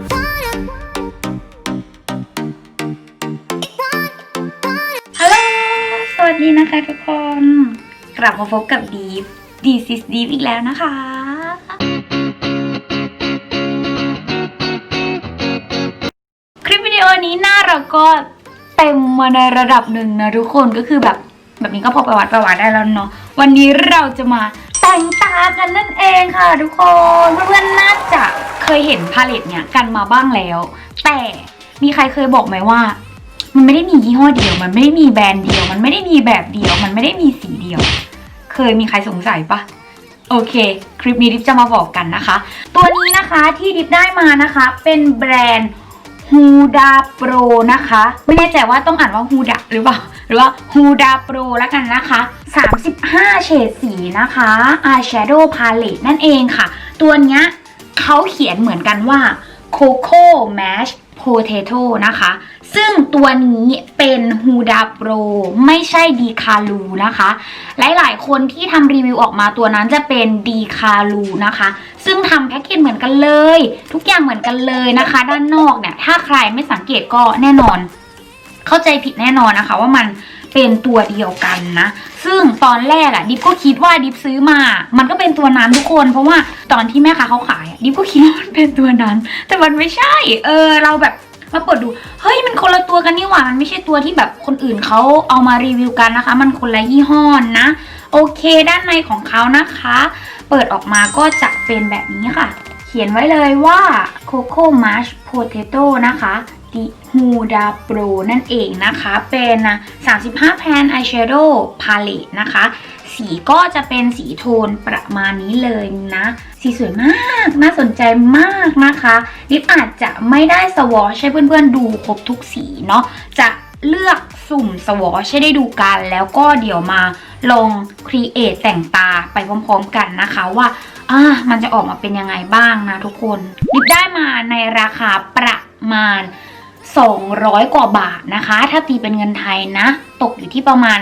ฮัลโหล สวัสดีนะคะทุกคน กลับมาพบกับดีฟดีซิสดีฟอีกแล้วนะคะ คลิปวิดีโอนี้หน้าเราก็เต็มมาในระดับหนึ่งนะทุกคนก็คือแบบแบบนี้ก็พอประวัติประวัติได้แล้วเนาะวันนี้เราจะมา แต่งตากันนั่นเองค่ะทุกคนเพื่อนๆน่าจะเคยเห็นพาเลตเนี่ยกันมาบ้างแล้ว แต่มีใครเคยบอกไหมว่า มันไม่ได้มียี่ห้อเดียว มันไม่ได้มีแบรนด์เดียว มันไม่ได้มีแบบเดียว มันไม่ได้มีสีเดียว เคยมีใครสงสัยปะโอเค คลิปนี้ดิฟจะมาบอกกันนะคะ ตัวนี้นะคะที่ดิฟได้มานะคะ เป็นแบรนด์ ฮูดาโปรนะคะ ไม่แน่ใจว่าต้องอ่านว่าฮูดาหรือเปล่า หรือว่าฮูดาโปรแล้วกันนะคะ 35 เฉดสีนะคะอายแชโดว์พาเลตนั่นเองค่ะ ตัวเนี้ยเขาเขียนเหมือนกันว่า Coco Mash Potato นะคะ ซึ่งตัวนี้เป็น Huda Pro ไม่ใช่ดีคาลูนะคะ หลายๆ คนที่ทำรีวิวออกมาตัวนั้นจะเป็นดีคาลูนะคะ ซึ่งทำแพ็กเกจเหมือนกันเลย ทุกอย่างเหมือนกันเลยนะคะ ด้านนอกเนี่ย ถ้าใครไม่สังเกตก็แน่นอน เข้าใจผิดแน่นอนนะคะว่ามัน เป็นตัวเดียวกันนะ ซึ่งตอนแรกอะดิฟก็คิดว่าดิฟซื้อมา มันก็เป็นตัวนั้นทุกคน เพราะว่าตอนที่แม่ค้าเขาขายอะดิฟก็คิดว่ามันเป็นตัวนั้น แต่มันไม่ใช่ เออ เราแบบมาเปิดดู เฮ้ย มันคนละตัวกันนี่หว่า มันไม่ใช่ตัวที่แบบคนอื่นเขาเอามารีวิวกันนะคะ มันคนละยี่ห้อนะ โอเค ด้านในของเขานะคะ เปิดออกมาก็จะเป็นแบบนี้ค่ะ เขียนไว้เลยว่า Coco Mash Potato นะคะ ดิฮูดาโปรนั่นเองนะคะ เป็น 35 แพน Eyeshadow Palette นะคะ สีก็จะเป็นสีโทนประมาณนี้เลยนะ สีสวยมากน่าสนใจมากนะคะลิปอาจจะไม่ได้สวอชให้เพื่อนๆดูครบทุกสีเนาะจะเลือกสุ่มสวอชให้ได้ดูกัน แล้วก็เดี๋ยวมาลองครีเอทแต่งตาไปพร้อมๆกันนะคะว่าอ่ามันจะออกมาเป็นยังไงบ้างนะทุกคนลิปได้มาในราคาประมาณ 200 กว่าบาทนะคะ ถ้าตีเป็นเงินไทยนะ ตกอยู่ที่ประมาณ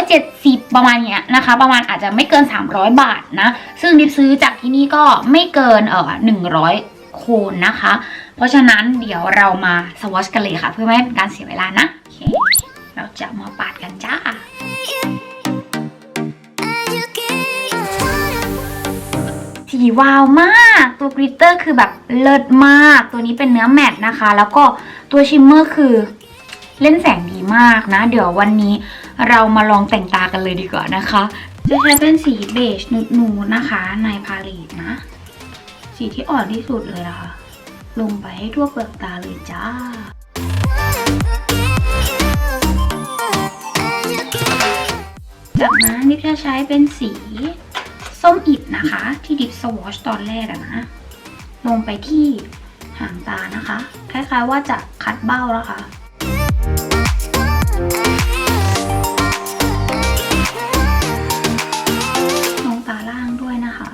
270 ประมาณเนี้ยนะคะ ประมาณอาจจะไม่เกิน 300 บาทนะ ซึ่งดิฟซื้อจากที่นี่ก็ไม่เกินเอ่อ100 โคนนะคะ เพราะฉะนั้นเดี๋ยวเรามาสวอชกันเลยค่ะ เพื่อไม่ให้เป็นการเสียเวลานะโอเคเราจะมาปาดกันจ้า สีวาวมาก ตัวกริตเตอร์คือแบบเลิศมาก ตัวนี้เป็นเนื้อแมตต์นะคะ แล้วก็ตัวชิมเมอร์คือเล่นแสงดีมากนะ เดี๋ยววันนี้เรามาลองแต่งตากันเลยดีกว่านะคะ จะใช้เป็นสีเบจนูดๆนะคะ ในพาเลตนะ สีที่อ่อนที่สุดเลยนะคะ ลงไปให้ทั่วเปลือกตาเลยจ้าจากนั้นนิพจะใช้เป็นสี ส้มอิดนะคะ ที่ดิฟสวอชตอนแรกอะนะ ลงไปที่หางตานะคะ คล้ายๆว่าจะคัดเบ้าแล้วค่ะลงตาล่างด้วยนะคะ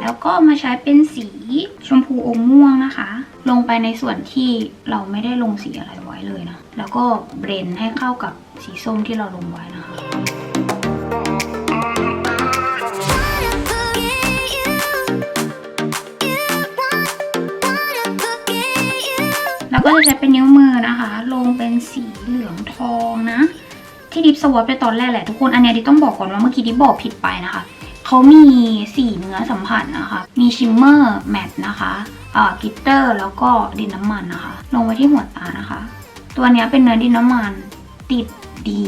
แล้วก็มาใช้เป็นสีชมพูอมม่วงนะคะ ลงไปในส่วนที่เราไม่ได้ลงสีอะไรไว้เลยนะ แล้วก็เบรนให้เข้ากับสีส้มที่เราลงไว้นะ ก็จะใช้เป็นนิ้วมือนะคะ ลงเป็นสีเหลืองทองนะ ที่ดิฟสวอปไปตอนแรกแหละทุกคนอันเนี้ยดิฟต้องบอกก่อนว่าเมื่อกี้ดิฟบอกผิดไปนะคะเขามีสีเนื้อสัมผัสนะคะ มีชิมเมอร์แมตนะคะเอ่อกิตเตอร์แล้วก็ดินน้ำมันนะคะ ลงไว้ที่หัวตานะคะ ตัวเนี้ยเป็นเนื้อดินน้ำมันติดดี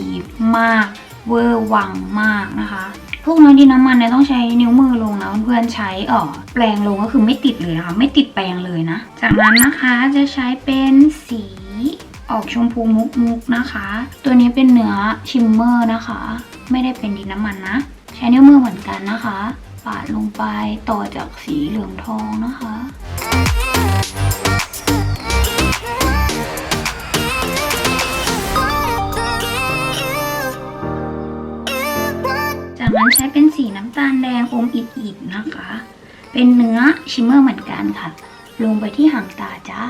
มาก เวอร์วังมากนะคะ พวกเนื้อดินน้ำมันเนี่ยต้องใช้นิ้วมือลงนะเพื่อนใช้เออแปรงลงก็คือไม่ติดเลยนะคะ ไม่ติดแปรงเลยนะ จากนั้นนะคะจะใช้เป็นสีออกชมพูมุกมุกนะคะ ตัวนี้เป็นเนื้อชิมเมอร์นะคะ ไม่ได้เป็นดินน้ำมันนะ ใช้นิ้วมือเหมือนกันนะคะ ปาดลงไปต่อจากสีเหลืองทองนะคะ นั้นใช้เป็นสีน้ำตาลแดงอมอิดๆนะคะ เป็นเนื้อชิมเมอร์เหมือนกันค่ะ ลงไปที่หางตาจ้า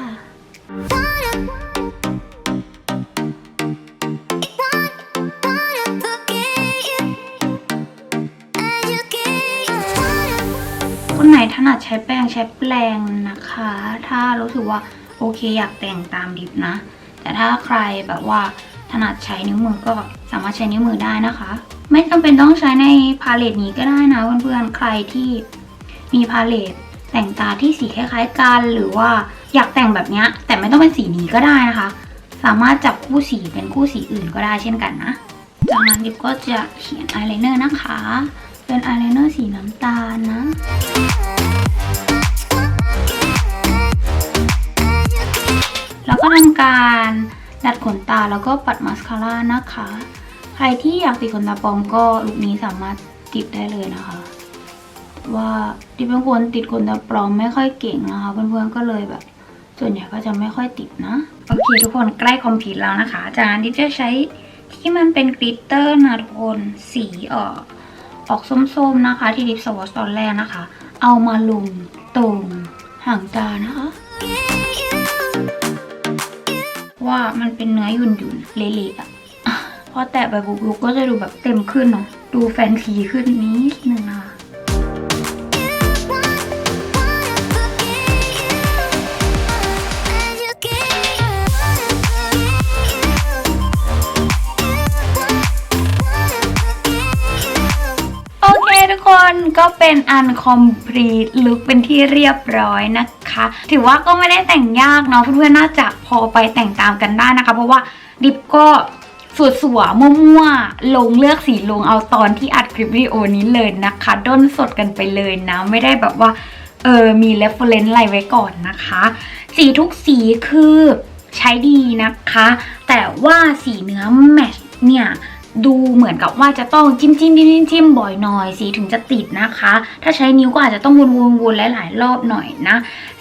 คนไหนถนัดใช้แป้งใช้แปรงนะคะ ถ้ารู้สึกว่าโอเคอยากแต่งตามดิบนะ แต่ถ้าใครแบบว่าถนัดใช้นิ้วมือก็สามารถใช้นิ้วมือได้นะคะ ไม่จำเป็นต้องใช้ในพาเลตนี้ก็ได้นะเพื่อนๆ ใครที่มีพาเลตแต่งตาที่สีคล้ายๆกันหรือว่าอยากแต่งแบบนี้แต่ไม่ต้องเป็นสีนี้ก็ได้นะคะ สามารถจับคู่สีเป็นคู่สีอื่นก็ได้เช่นกันนะจากนั้นดิบก็จะเขียนอายไลเนอร์นะคะ เป็นอายไลเนอร์สีน้ำตาลนะแล้วก็ทำการดัดขนตาแล้วก็ปัดมาสคาร่านะคะ รที่อยากติดขนตาปลอมก็ลุคนี้สามารถติดได้เลยนะคะ ว่าดิบเป็นคนติดขนตาปลอมไม่ค่อยเก่งนะคะ เพื่อนๆก็เลยแบบ ส่วนใหญ่ก็จะไม่ค่อยติดนะโอเคทุกคนใกล้คอมพิวแล้วนะคะจากนั้นดิจะใช้ที่มันเป็นกลิตเตอร์นะทุกคนสีออกออกส้มๆนะคะ ที่ดิบสวอชตอนแรกนะคะ เอามาลงตรงห่างตานะคะว่ามันเป็นเนื้อหยุ่นๆเละๆอะอะ พอแตะไปบุกก็จะดูแบบเต็มขึ้นเนาะดูแฟนซีขึ้นนิดนึงนะคะโอเคทุกคนก็เป็นอันคอมพลีทลุคเป็นที่เรียบร้อยนะคะ ถือว่าก็ไม่ได้แต่งยากเนาะเพื่อนๆน่าจะพอไปแต่งตามกันได้นะคะ เพราะว่าดิฟก็ สวสวๆมั่วๆลงเลือกสีลงเอาตอนที่อัดคลิปวิดีโอนี้เลยนะคะ ด้นสดกันไปเลยนะ ไม่ได้แบบว่าเออมี reference อะไรไว้ก่อนนะคะ สีทุกสีคือใช้ดีนะคะ แต่ว่าสีเนื้อแมทเนี่ยดูเหมือนกับว่าจะต้องจิ้มจิ้มจิ้มจิ้มจิ้มบ่อยหน่อยสีถึงจะติดนะคะ ถ้าใช้นิ้วก็อาจจะต้องวนวนวนหลายๆรอบหน่อยนะ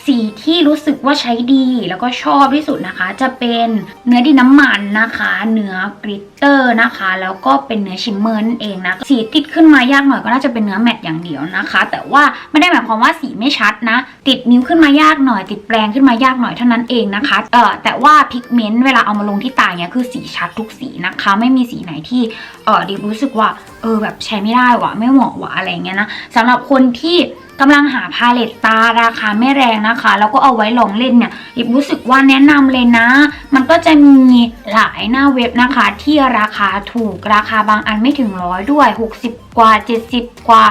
สีที่รู้สึกว่าใช้ดีแล้วก็ชอบที่สุดนะคะ จะเป็นเนื้อดินน้ำมันนะคะ เนื้อกริตเตอร์นะคะ แล้วก็เป็นเนื้อชิมเมอร์นั่นเองนะสีติดขึ้นมายากหน่อยก็น่าจะเป็นเนื้อแมตต์อย่างเดียวนะคะ แต่ว่าไม่ได้หมายความว่าสีไม่ชัดนะ ติดนิ้วขึ้นมายากหน่อย ติดแปรงขึ้นมายากหน่อยเท่านั้นเองนะคะเออแต่ว่าพิกเมนต์เวลาเอามาลงที่ตาเนี่ยคือสีชัดทุกสีนะคะ ไม่มีสีไหนที่เออดิบรู้สึกว่าเออแบบใช้ไม่ได้วะไม่เหมาะวะอะไรเงี้ยนะสำหรับคนที่ กำลังหาพาเลตตาราคาไม่แรงนะคะ แล้วก็เอาไว้ลองเล่นเนี่ยดิบรู้สึกว่าแนะนำเลยนะ มันก็จะมีหลายหน้าเว็บนะคะ ที่ราคาถูกราคาบางอันไม่ถึงร้อยด้วย 60 กว่า 70 กว่า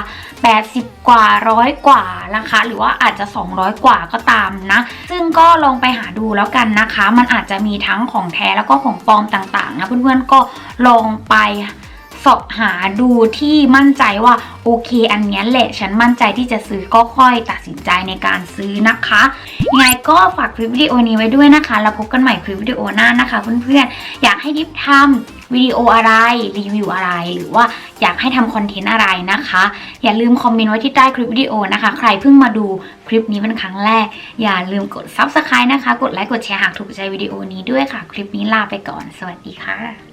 80 กว่าร้อยกว่านะคะ หรือว่าอาจจะ 200 กว่าก็ตามนะ ซึ่งก็ลองไปหาดูแล้วกันนะคะ มันอาจจะมีทั้งของแท้แล้วก็ของปลอมต่างๆนะเพื่อนๆก็ลองไป สอบหาดูที่มั่นใจว่าโอเค อันนี้แหละฉันมั่นใจที่จะซื้อก็ค่อยตัดสินใจในการซื้อนะคะยังไงก็ฝากคลิปวิดีโอนี้ไว้ด้วยนะคะ แล้วพบกันใหม่คลิปวิดีโอหน้านะคะเพื่อนๆอยากให้ดิฟทำวิดีโออะไรรีวิวอะไร หรือว่าอยากให้ทำคอนเทนต์อะไรนะคะ อย่าลืมคอมเมนต์ไว้ที่ใต้คลิปวิดีโอนะคะ ใครเพิ่งมาดูคลิปนี้เป็นครั้งแรก อย่าลืมกด subscribe นะคะ กดไลค์กดแชร์หากถูกใจวิดีโอนี้ด้วยค่ะ คลิปนี้ลาไปก่อน สวัสดีค่ะ